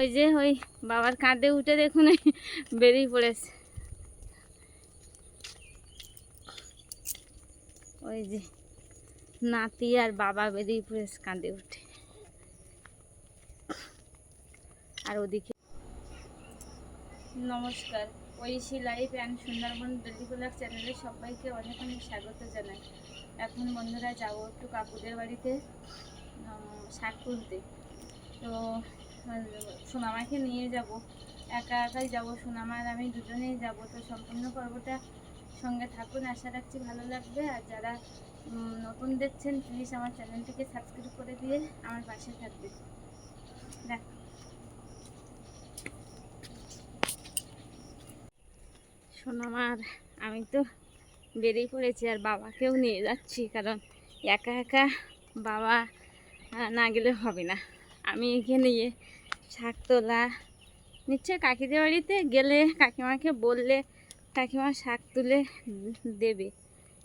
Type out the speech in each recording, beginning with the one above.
ওই যে ওই বাবার কাঁধে উঠে দেখুন বেরিয়ে পড়েছে। ওই যে নাতি আর বাবা বেরিয়ে পড়েছে কাঁধে উঠে। আর ওদিকে নমস্কার ঐশী লাইফ অ্যান্ড সুন্দরবন বেলিকুলার চ্যানেলে সবাইকে অনেক অনেক স্বাগত জানাই। এখন বন্ধুরা যাব একটু কাকুদের বাড়িতে শাক তুলতে। তো সোনামাকে নিয়ে যাব। একা একাই যাব সোনামার আমি দুজনেই যাব। তো সম্পূর্ণ পর্বটা সঙ্গে থাকুন। আশা রাখছি ভালো লাগবে। আর যারা নতুন দেখছেন প্লিজ আমার চ্যানেলটিকে সাবস্ক্রাইব করে দিয়ে আমার পাশে থাকবে দেখ। সোনামার, আমি তো বেরিয়ে পড়েছি আর বাবাকেও নিয়ে যাচ্ছি। কারণ একা একা বাবা না গেলে হবে না। আমি এখানে নিয়ে শাক তোলা। নিশ্চয় কাকিদের বাড়িতে গেলে কাকিমাকে বললে কাকিমা শাক তুলে দেবে।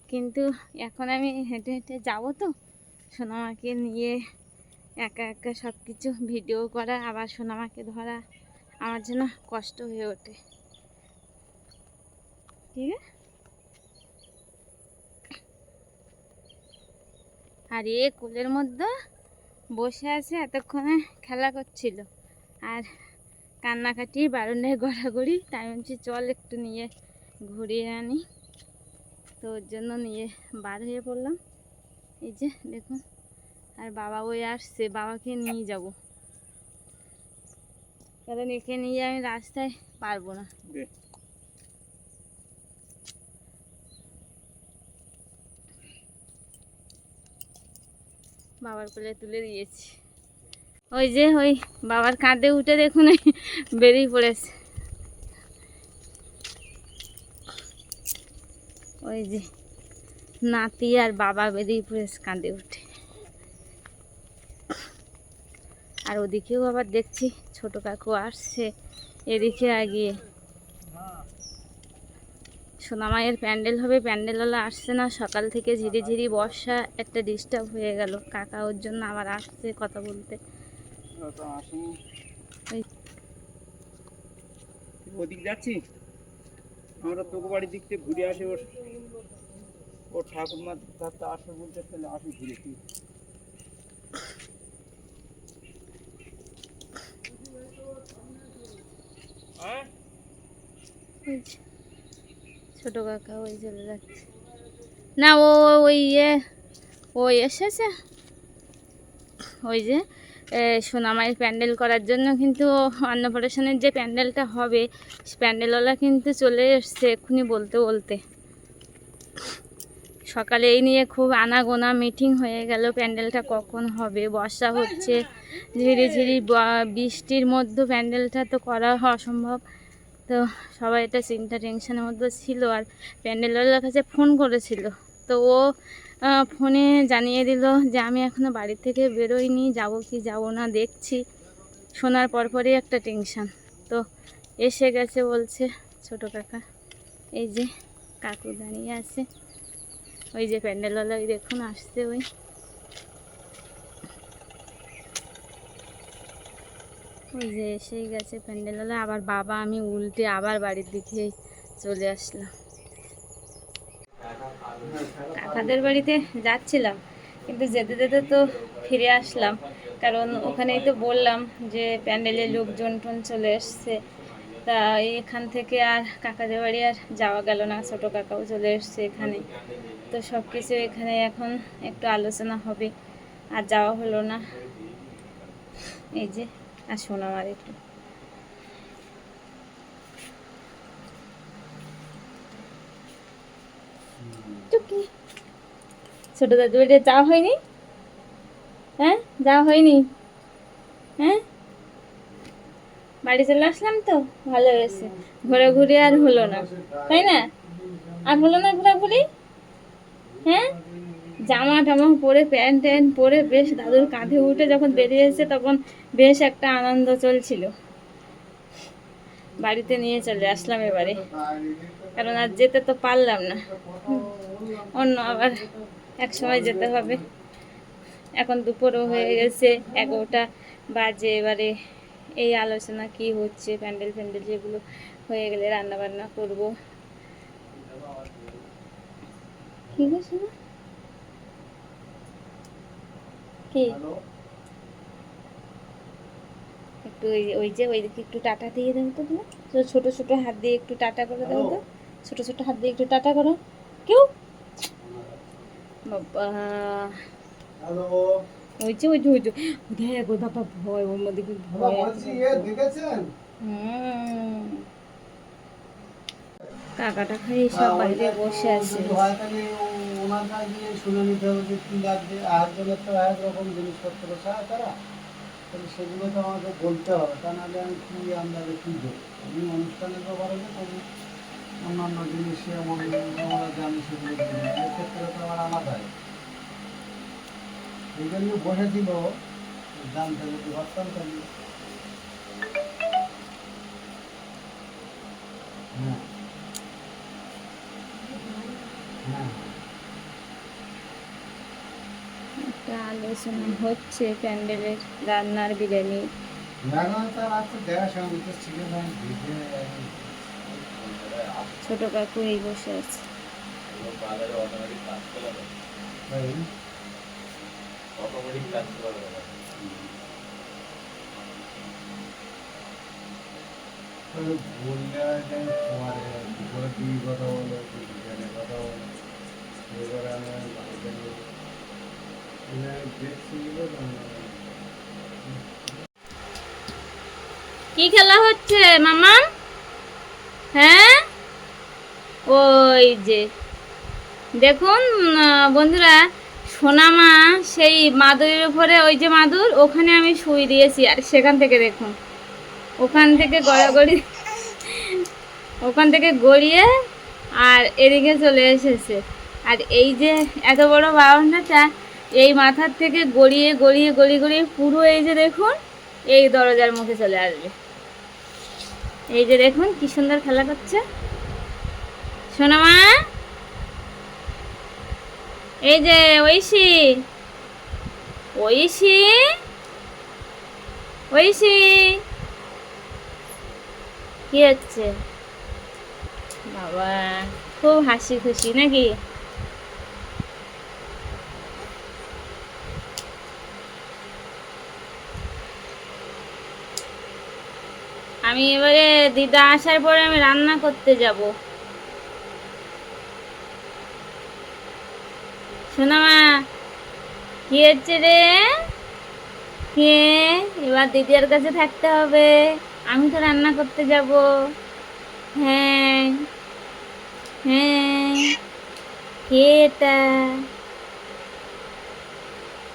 কিন্তু এখন আমি হেঁটে হেঁটে যাব তো। সোনামাকে নিয়ে একা একা সব কিছু ভিডিও করা, আবার সোনামাকে ধরা আমার জন্য কষ্ট হয়ে ওঠে। ঠিক আছে? আর এ কোলের মধ্যে বসে আছে এতক্ষণে খেলা করছিল। আর কান্নাকাটি বারণে গড়াগড়ি, তাই বলছি চল একটু নিয়ে ঘুরিয়ে আনি। তো ওর জন্য নিয়ে বার হয়ে পড়লাম। এই যে দেখুন, আর বাবা ওই আসছে, বাবাকে নিয়ে যাব। কারণ একে নিয়ে আমি রাস্তায় পারব না। বাবার কোলে তুলে দিয়েছি। ওই যে ওই বাবার কাঁধে উঠে দেখুন বেরিয়ে পড়েছে। ওই যে নাতি আর বাবা বেরিয়ে পড়েছে কাঁধে উঠে। আর ওদিকেও আবার দেখছি ছোট কাকু আসছে, এদিকে আগিয়ে সোনামায়ের প্যান্ডেল হবে প্যান্ডেলওয়ালা আসছে না। সকাল থেকে ঝিরি ঝিরি বর্ষা একটা ডিস্টার্ব হয়ে গেল। কাকা ওর জন্য আবার আসছে কথা বলতে। ওই- ওদিক যাচ্ছি? আমরা তোকে বাড়ির দিক থেকে ঘুরে আসি ওর ঠাকুরমার বলতে তাহলে আসি ঘুরে কি হ্যাঁ? ছোট কাকা ওই চলে যাচ্ছে। না, ও ওই ইয়ে ওই এসেছে। ওই যে সোনামায়ের প্যান্ডেল করার জন্য কিন্তু অন্নপ্রাশনের যে প্যান্ডেলটা হবে প্যান্ডেলওয়ালা কিন্তু চলে এসছে এক্ষুনি বলতে বলতে। সকালে এই নিয়ে খুব আনাগোনা মিটিং হয়ে গেল, প্যান্ডেলটা কখন হবে? বর্ষা হচ্ছে ঝিরি ঝিরি বৃষ্টির মধ্যে প্যান্ডেলটা তো করা অসম্ভব। তো সবাই এটা চিন্তা টেনশনের মধ্যে ছিল আর প্যান্ডেলওয়ালার কাছে ফোন করেছিল। তো ও ফোনে জানিয়ে দিল যে আমি এখনও বাড়ি থেকে বেরোইনি, যাব কি যাব না দেখছি। শোনার পরপরই একটা টেনশন। তো এসে গেছে বলছে, ছোট কাকা, এই যে কাকু দাঁড়িয়ে আছে। ওই যে প্যান্ডেলওয়ালা, ওই দেখুন, আসছে ওই। ওই যে এসেই গেছে প্যান্ডেলওয়ালা আবার বাবা আমি উল্টে আবার বাড়ির দিকে চলে আসলাম। কাকাদের বাড়িতে যাচ্ছিলাম, কিন্তু যেতে যেতে তো ফিরে আসলাম। কারণ ওখানেই তো বললাম যে প্যান্ডেলে লোকজন টোন চলে এসছে। তা এখান থেকে আর কাকাদের বাড়ি আর যাওয়া গেল না, ছোটো কাকাও চলে এসছে এখানে। তো সব কিছু এখানে এখন একটু আলোচনা হবে, আর যাওয়া হলো না। এই যে আসুন আমার একটু। ছোট দাদু বাড়িতে যাওয়া হয়নি? হ্যাঁ যাওয়া হয়নি? হ্যাঁ? বাড়ি চলে আসলাম তো, ভালো হয়েছে। ঘোরাঘুরি আর হলো না, তাই না? আর হলো না ঘোরাঘুরি? হ্যাঁ? জামা টামা পরে, প্যান্ট ট্যান্ট পরে বেশ দাদুর কাঁধে উঠে যখন বেরিয়েছে তখন বেশ একটা আনন্দ চলছিল। বাড়িতে নিয়ে চলে আসলাম এবারে। কারণ আর যেতে তো পারলাম না। অন্য আবার এক সময় যেতে হবে। এখন দুপুরও হয়ে গেছে, এগারোটা বাজে এবারে। এই আলোচনা কি হচ্ছে, প্যান্ডেল প্যান্ডেল যেগুলো হয়ে গেলে রান্না বান্না করব। কি করছ না কি একটু ওই যে ওই দিকে একটু টাটা দিয়ে দাও তো তুমি ছোট ছোট হাত দিয়ে একটু টাটা করে দাও তো ছোট ছোট হাত দিয়ে একটু টাটা করো কেউ বাবা ওই যে ওই যে ওই যে দেখ ওই বাবা ভয় ওর মধ্যে কি ভয় দেখেছেন হুম কাকাটা খাই সব বাইরে বসে আছে হয় ওনার কাছে গিয়ে শুনে নিতে হবে যে কি লাগবে আর জনের তো এক রকম জিনিসপত্র চায় তারা? তাহলে সেগুলো তো আমাকে বলতে হবে, তা নাহলে আমি কি আপনাকে কি দেবো আমি অনুষ্ঠানের ব্যাপারে তো তবু অন্যান্য জিনিস যেমন আমরা জানি সেগুলো এক্ষেত্রে তো আমার আলাদাই এই জন্য বসে দিল জানতে যদি তাহলে। হ্যাঁ। হ্যাঁ একটা আলোচনা হচ্ছে প্যান্ডেলের রান্নার বিরিয়ানি। ছোট কাকু এই বসে আছে। কথা বলে কথা এবারে আমি বাড়িতে নিয়ে এখানে দেখছি কি খেলা হচ্ছে, মামা? হ্যাঁ? ওই যে, দেখুন বন্ধুরা, সোনামা, সেই মাদুরের উপরে, ওই যে মাদুর, ওখানে আমি শুই দিয়েছি, আর সেখান থেকে দেখুন, ওখান থেকে গড়াগড়ি, ওখান থেকে গড়িয়ে, আর এদিকে চলে এসেছে। আর এই যে, এত বড় বাউন্ডাটা এই মাথার থেকে গড়িয়ে গড়িয়ে গড়িয়ে গড়িয়ে পুরো এই যে দেখুন, এই দরজার মুখে চলে আসবে। এই যে দেখুন, কি সুন্দর খেলা করছে। সোনামা এই যে, ঐশী! ঐশী! ঐশী! কি হচ্ছে? বাবা, খুব হাসি খুশি নাকি? আমি এবারে দিদা আসার পরে আমি রান্না করতে যাব। শোনা মা, কি হচ্ছে রে? কে? এবার দিদির কাছে থাকতে হবে। আমি তো রান্না করতে যাব। হ্যাঁ। হ্যাঁ। কে এটা?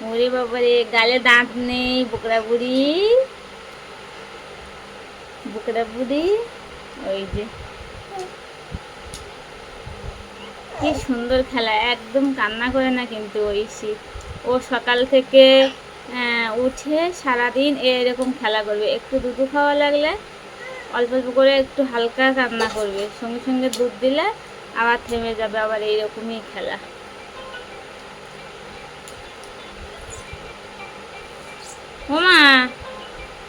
ওরে বাবারে, গালে দাঁত নেই, বোকরা বুড়ি। বুকরা বুড়ি ওই যে। কি সুন্দর খেলা, একদম কান্না করে না কিন্তু ওই ও সকাল থেকে উঠে সারাদিন এরকম খেলা করবে। একটু দুধু খাওয়া লাগলে অল্প অল্প করে একটু হালকা কান্না করবে। সঙ্গে সঙ্গে দুধ দিলে আবার থেমে যাবে, আবার এইরকমই খেলা। ওমা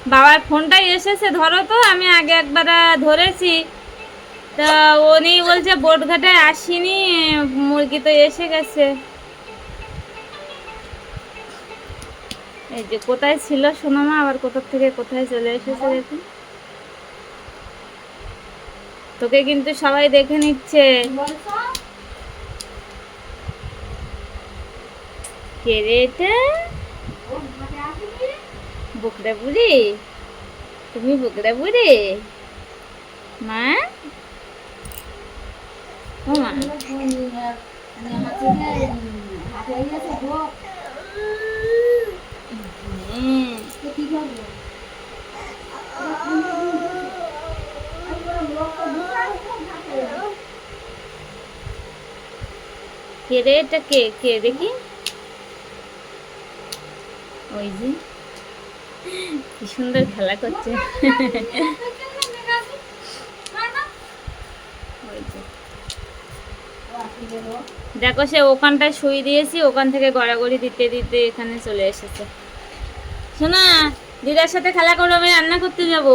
বাবার ফোনটাই এসেছে, ধরো তো, আমি আগে একবার ধরেছি। তা উনি বলছে, বোটঘাটে আসিনি, মুরগি তো এসে গেছে। এই যে, কোথায় ছিল সোনামা? আবার কোথা থেকে কোথায় চলে এসেছে দেখুন। তোকে কিন্তু সবাই দেখে নিচ্ছে। কে রে বুকরা বুড়ি? তুমি বুকরা বুড়ি? মা? ও কে রে এটা কে কে? দেখি ওই যে। কি সুন্দর খেলা করছে। দেখো সে ওখানটায় শুই দিয়েছি, ওখান থেকে গড়াগড়ি দিতে দিতে এখানে চলে এসেছে। শোনা, দিদার সাথে খেলা করো, আমি রান্না করতে যাব।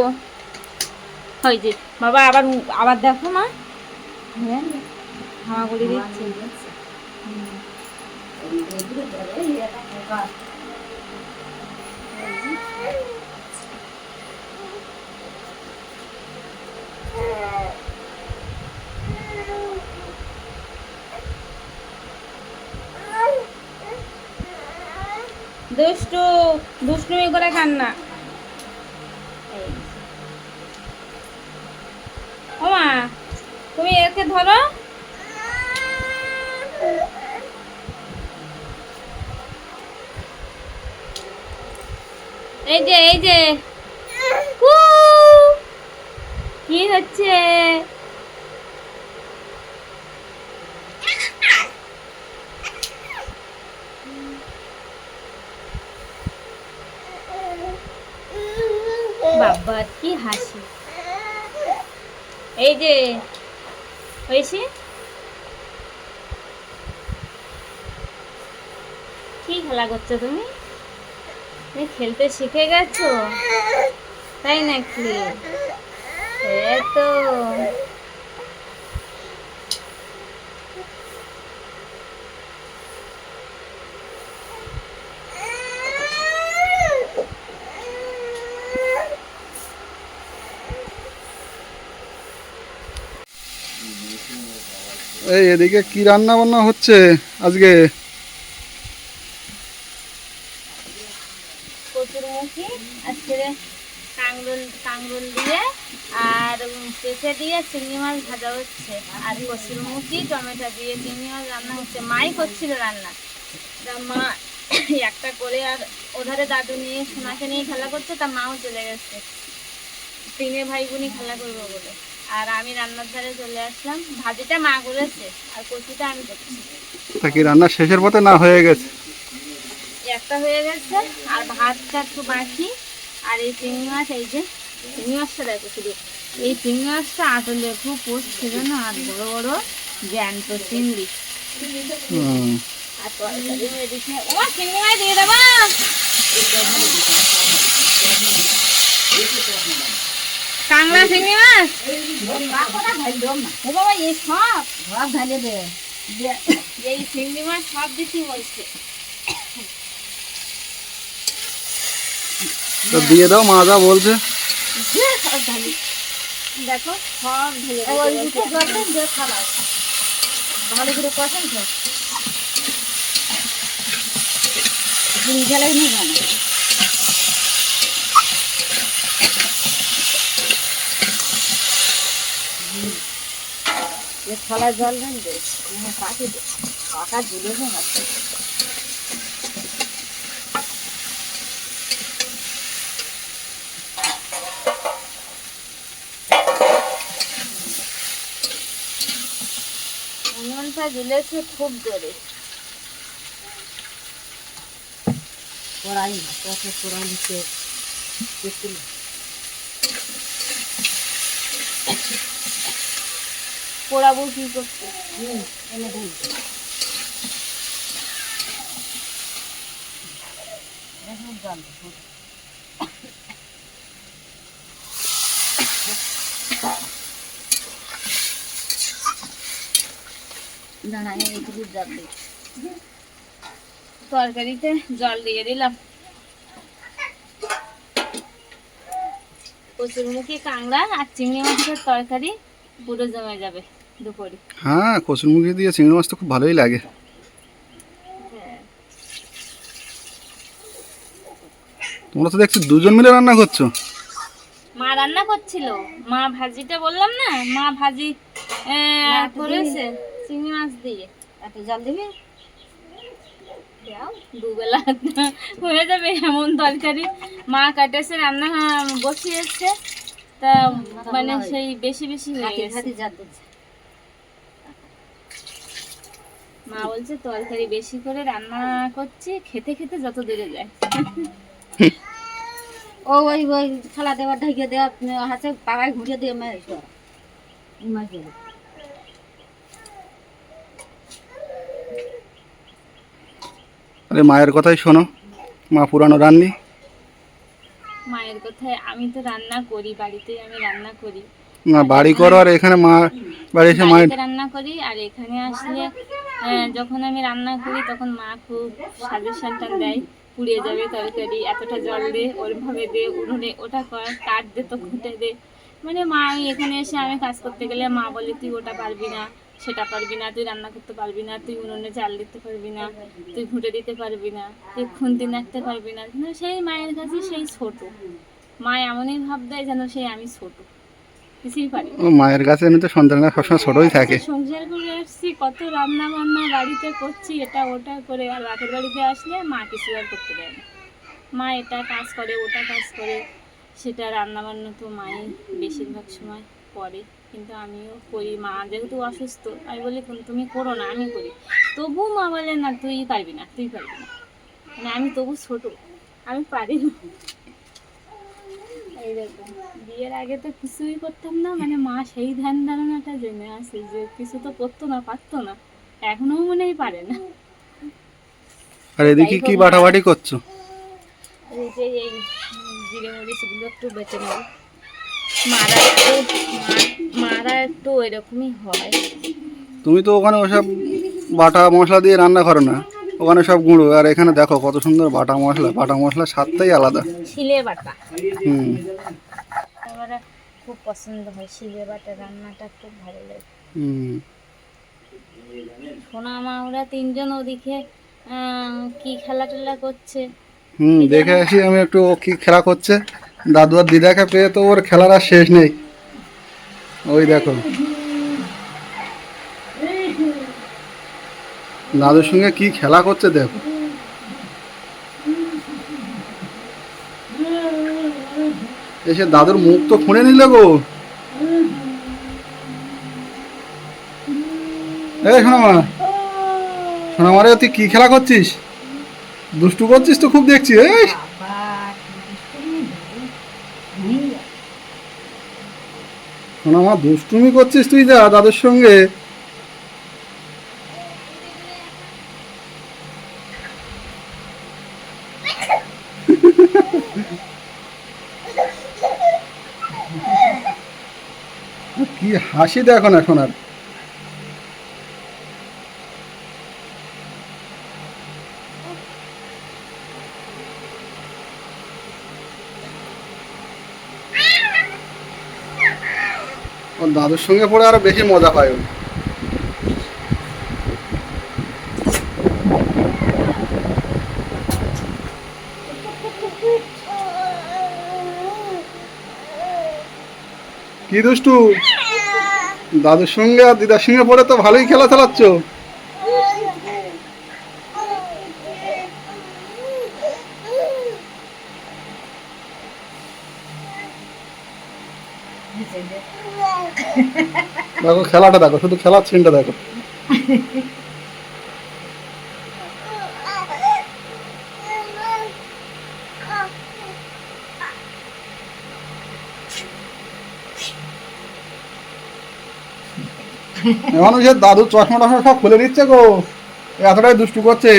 হয় যে, বাবা আবার আবার দেখো মা। হ্যাঁ হাওয়া দিচ্ছে। দুষ্টু, দুষ্টুমি করে খান না এই। ও মা, তুমি একে ধরো এই যে এই যে কু কি হচ্ছে? বাবা, কি হাসি। এই যে, হয়েছে? কি খেলা করছ তুমি? তুমি খেলতে শিখে গেছো? তাই নাকি? এই এই এদিকে কি রান্না বান্না হচ্ছে আজকে কচুরমুখী আজকে কাংরুল কাংরুল দিয়ে আর উম পেঁপে দিয়ে চিংড়ি মাছ ভাজা হচ্ছে আর কচুরমুখী টমেটো দিয়ে মাছ রান্না হচ্ছে। মাই করছিল রান্না। তা মা একটা করে আর ওধারে দাদু নিয়ে সোনাকে নিয়ে খেলা করছে তা মাও চলে গেছে। তিনে ভাই বোনই খেলা করব বলে। আর আমি রান্নার ধারে চলে আসলাম। ভাজিটা মা করেছে আর কচিটা আমি করছি। তা কি রান্না শেষের পথে না হয়ে গেছে? একটা হয়ে গেছে আর ভাতটা একটু বাকি। আর এই চিংড়ি মাছ এই যে চিংড়ি মাছটা দেখো শুধু। এই চিংড়ি মাছটা আটলে খুব পোস্ট ছিল না আর বড় বড় জ্যান্ত চিংড়ি। ও মাছ দিয়ে দেবো। কাংড়া চিংড়ি মাছ ও বাবা এই সব। সব ঢালে দে। এই চিংড়ি মাছ সব দিতে বলছে। তো দিয়ে দাও মা যা বলছে। দেখো সব ঢেলে ভালো করে কষেন তো। ঝালাই নিয়ে জানো থালায় জল দেন দে পাখি পাকা ঝুলে না। উনুনটা জ্বলেছে খুব জোরে। কড়াই কত কড়াইতে পোড়াবো কি করতে? এনে দিই দাঁড়ায় একটু জল দিই তরকারিতে জল দিয়ে দিলাম। কচুরমুখী কাংড়া আর চিংড়ি মাছের তরকারি পুরো জমে যাবে দুপুরে। হ্যাঁ কচুরমুখী দিয়ে চিংড়ি মাছ তো খুব ভালোই লাগে। তোমরা তো দেখছি দুজন মিলে রান্না করছ। মা রান্না করছিল। মা ভাজিটা বললাম না মা ভাজি করেছে। চিংড়ি মাছ দিয়ে। এত জল দিবি? দুবেলা। হয়ে যাবে এমন তরকারি। মা কাটেছে রান্না বসিয়েছে। তা মানে সেই বেশি বেশি হয়ে গেছে। মা বলছে তরকারি বেশি করে রান্না করছি খেতে খেতে যত দূরে যায়। ও ওই ওই থালা দেওয়া ঢেকে দেওয়া হাতে পাড়ায় ঘুরিয়ে দিয়ে মাছ আরে মায়ের কথাই শোনো। মা পুরানো রান্নি। মায়ের কথায় আমি তো রান্না করি বাড়িতেই আমি রান্না করি। না বাড়ি করো আর এখানে মা বাড়ি এসে মায়ের রান্না করি আর এখানে আসলে যখন আমি রান্না করি তখন মা খুব সাজেশনটা দেয়। পুড়িয়ে যাবে তরকারি এতটা জল দে ওইভাবে দে উনুনে ওটা কর কাঠ দে তো খুঁটে দে। মানে মা আমি এখানে এসে আমি কাজ করতে গেলে মা বলে তুই ওটা পারবি না। সেটা পারবি না তুই রান্না করতে পারবি না তুই উনুনে চাল দিতে পারবি না তুই ঘুঁটে দিতে পারবি না তুই খুন্তি নাড়তে পারবি না। কিন্তু সেই মায়ের কাছে সেই ছোট। মা এমনই ভাব দেয় যেন সেই আমি ছোট। কিছুই পারি মায়ের কাছে এমনি তো সন্তানরা সবসময় ছোটই থাকে। সংসার করে আসছি কত রান্না বান্না বাড়িতে করছি এটা ওটা করে আর বাপের বাড়িতে আসলে মা কিছু আর করতে দেয় না। মা এটা কাজ করে ওটা কাজ করে সেটা রান্না বান্না তো মাই বেশিরভাগ সময় করে। কিন্তু আমিও করি মা যেহেতু অসুস্থ আমি বলি তুমি করো না আমি করি। তবু মা বলে না তুই পারবি না তুই পারবি না। মানে আমি তবু ছোট আমি পারি না। এই দেখো বিয়ের আগে তো কিছুই করতাম না মানে মা সেই ধ্যান ধারণাটা জেনে আছে যে কিছু তো করতো না পারতো না এখনও মনে হয় পারে না। আর এদিকে কি বাটাবাটি করছ? এই যে এই জিরে মরিচগুলো একটু বেঁচে নেব। মারা একটু মারা একটু এরকমই হয়। তুমি তো ওখানে ওসব বাটা মশলা দিয়ে রান্না করো না। ওখানে সব গুঁড়ো। আর এখানে দেখো কত সুন্দর বাটা মশলা। বাটা মশলা স্বাদটাই আলাদা। শিলে বাটা। হুম। আমার খুব পছন্দ হয় শিলে বাটা। রান্নাটা খুব ভালো লাগে। হুম। সোনা মা ওরা তিনজন ওদিকে কি খেলা টেলা করছে? হুম দেখে আসি আমি একটু ও কি খেলা করছে। দাদু আর দিদাকে পেয়ে তো ওর খেলার আর শেষ নেই। ওই দেখো। দাদুর সঙ্গে কি খেলা করছে দেখো। এসে দাদুর মুখ তো খুঁড়ে নিল গো। এই শোনা মা শোনা মারে তুই কি খেলা করছিস? দুষ্টু করছিস তো খুব দেখছি, এই। শোনা মা দুষ্টুমি করছিস তুই যা দাদুর সঙ্গে। কি হাসি দেখো এখন আর ওর দাদুর সঙ্গে পড়ে আরও বেশি মজা পায় ও। কি দুষ্টু দাদুর সঙ্গে আর দিদার সঙ্গে পড়ে তো ভালোই খেলা চালাচ্ছ দেখো, খেলাটা দেখো, শুধু খেলার সিনটা দেখো। মানুষের দাদু চশমা টশমা সব খুলে দিচ্ছে গো। এতটাই দুষ্টু করছে।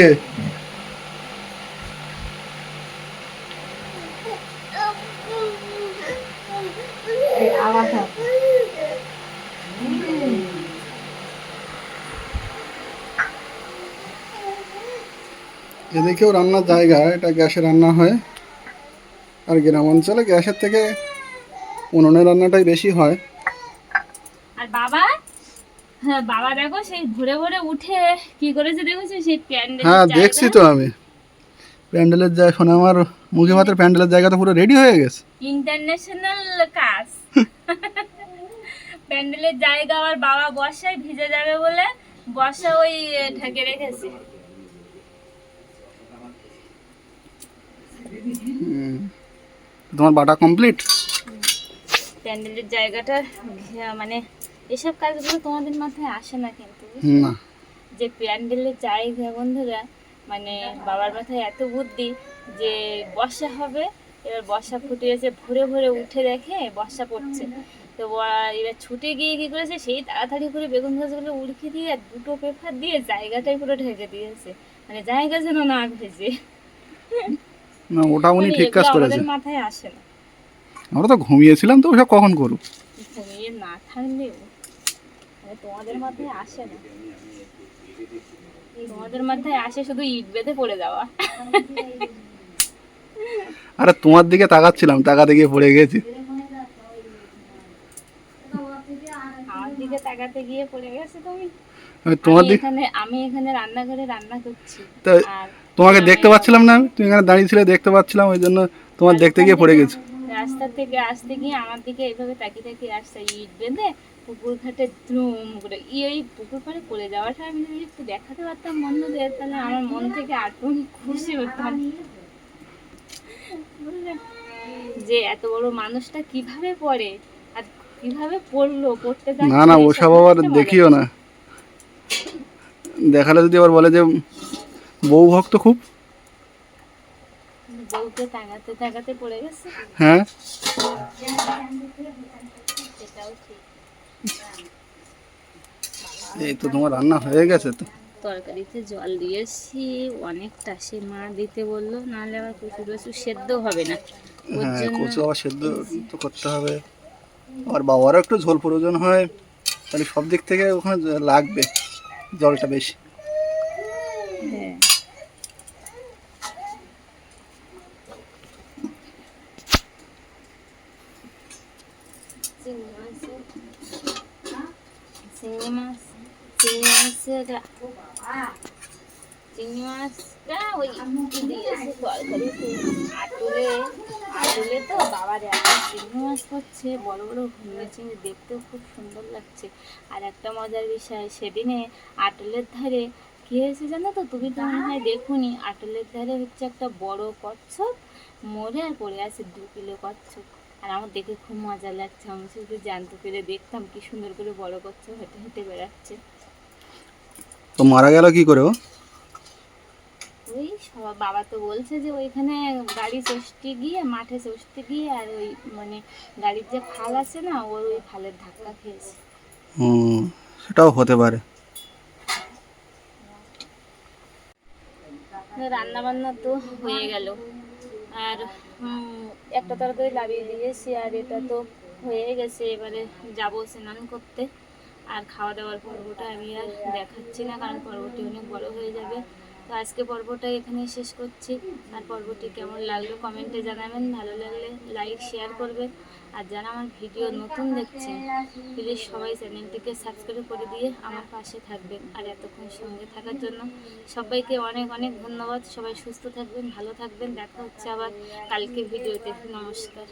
এদিকেও রান্নার জায়গা এটা গ্যাসে রান্না হয় আর গ্রাম অঞ্চলে গ্যাসের থেকে উনুনে রান্নাটাই বেশি হয়। আর বাবা? হ্যাঁ বাবা দেখো সেই ভোরে ভোরে উঠে কি করেছে দেখেছ? সেই প্যান্ডেল হ্যাঁ দেখছি তো আমি। প্যান্ডেলের জায়গা শোনা আমার মুখে মাত্র প্যান্ডেলের জায়গা তো পুরো রেডি হয়ে গেছে। ইন্টারন্যাশনাল কাজ। প্যান্ডেলের জায়গা আর বাবা বর্ষায় ভিজে যাবে বলে বর্ষা ওই ঢেকে রেখেছে। তোমার বাটা কমপ্লিট প্যান্ডেলের জায়গাটা মানে এসব কাজগুলো তোমাদের মাথায় আসে না কিন্তু না। যে প্যান্ডেলের জায়গা বন্ধুরা মানে বাবার মাথায় এত বুদ্ধি যে বর্ষা হবে এবার বর্ষা ফুটিয়েছে ভোরে ভোরে উঠে দেখে বর্ষা পড়ছে। তো এবার ছুটে গিয়ে কি করেছে সেই তাড়াতাড়ি করে বেগুন গাছগুলো উড়কে দিয়ে আর দুটো পেপার দিয়ে জায়গাটাই পুরো ঢেকে দিয়েছে। মানে জায়গা যেন না ভেজে না ওটা উনি ঠিক কাজ করেছে মাথায় আসে না। আমরা তো ঘুমিয়েছিলাম তো ওসব কখন করুক? ঘুমিয়ে না থাকলেও মানে তোমাদের মাথায় আসে না। তোমাদের মাথায় আসে শুধু ইট বেঁধে পড়ে যাওয়া। আরে তোমার দিকে তাকাচ্ছিলাম তাকাতে গিয়ে পড়ে গেছি। আমার দিকে তাকাতে গিয়ে পড়ে গেছে তুমি। তোমার দিকে এখানে আমি এখানে রান্নাঘরে রান্না করছি। তা আর তোমাকে দেখতে পাচ্ছিলাম না আমি। তুমি এখানে দাঁড়িয়েছিলে দেখতে পাচ্ছিলাম ওই জন্য তোমার দেখতে গিয়ে পড়ে গেছি। রাস্তা থেকে আসতে গিয়ে আমার দিকে এইভাবে তাকিয়ে তাকিয়ে আসছে ইট বেঁধে পুকুর ঘাটে দ্রুম করে। ই ওই পুকুর পাড়ে পড়ে যাওয়াটা আমি যদি একটু দেখাতে পারতাম বন্ধুদের তাহলে আমার মন থেকে আটুন খুশি হতাম বুঝলে? যে এত বড় মানুষটা কীভাবে পড়ে আর কীভাবে পড়ল পড়তে না না ওসব আবার দেখিও না। দেখালে যদি আবার বলে যে বউ ভক্ত খুব? হ্যাঁ। এই তো তোমার রান্না হয়ে গেছে তো। তরকারিতে জল দিয়েছি অনেকটা সে মা দিতে বলল নাহলে আবার প্রচুর প্রচুর সেদ্ধ হবে না। হ্যাঁ কচু আবার সেদ্ধ তো করতে হবে। আর বাবারও একটু ঝোল প্রয়োজন হয় তাহলে সব দিক থেকে ওখানে লাগবে জলটা বেশি হ্যাঁ চিংড়ি মাছের চিংড়ি মাছ চিংড়ি মাছের চিংড়ি মাছটা ওই দিয়েছে তরকারিতে তো বাবার একটা চিংড়ি মাছ করছে বড় বড় ঘুমে চিংড়ি দেখতেও খুব সুন্দর লাগছে আর একটা মজার বিষয় সেদিনে আটলের ধারে কি হয়েছে জানো তো তুমি তো মনে হয় দেখুনি আটলের ধারে হচ্ছে একটা বড় কচ্ছপ মরে আর পড়ে আছে দু কিলো কচ্ছপ আর আমার দেখে খুব মজা লাগছে। আমি শুধু জানতে পেরে দেখতাম কি সুন্দর করে বড় করছে হেঁটে হেঁটে বেড়াচ্ছে। তো মারা গেল কি করে ও? ওই সব বাবা তো বলছে যে ওইখানে গাড়ি চষতে গিয়ে মাঠে চষতে গিয়ে আর ওই মানে গাড়ির যে খাল আছে না ওর ওই খালের ধাক্কা খেয়েছে। হুম সেটাও হতে পারে। রান্না বান্না তো হয়ে গেল। আর একটা তরকারি লাভিয়ে দিয়েছি আর এটা তো হয়ে গেছে, এবারে যাব স্নান করতে। আর খাওয়া দাওয়ার পর্বটা আমি আর দেখাচ্ছি না, কারণ পর্বটি অনেক বড় হয়ে যাবে। তো আজকে পর্বটা এখানে শেষ করছি। আর পর্বটি কেমন লাগল কমেন্টে জানাবেন। ভালো লাগলে লাইক শেয়ার করবেন। আর যারা আমার ভিডিও নতুন দেখছেন প্লিজ সবাই চ্যানেলটিকে সাবস্ক্রাইব করে দিয়ে আমার পাশে থাকবেন। আর এতক্ষণ সঙ্গে থাকার জন্য সবাইকে অনেক অনেক ধন্যবাদ। সবাই সুস্থ থাকবেন, ভালো থাকবেন। দেখা হচ্ছে আবার কালকে ভিডিওতে নমস্কার।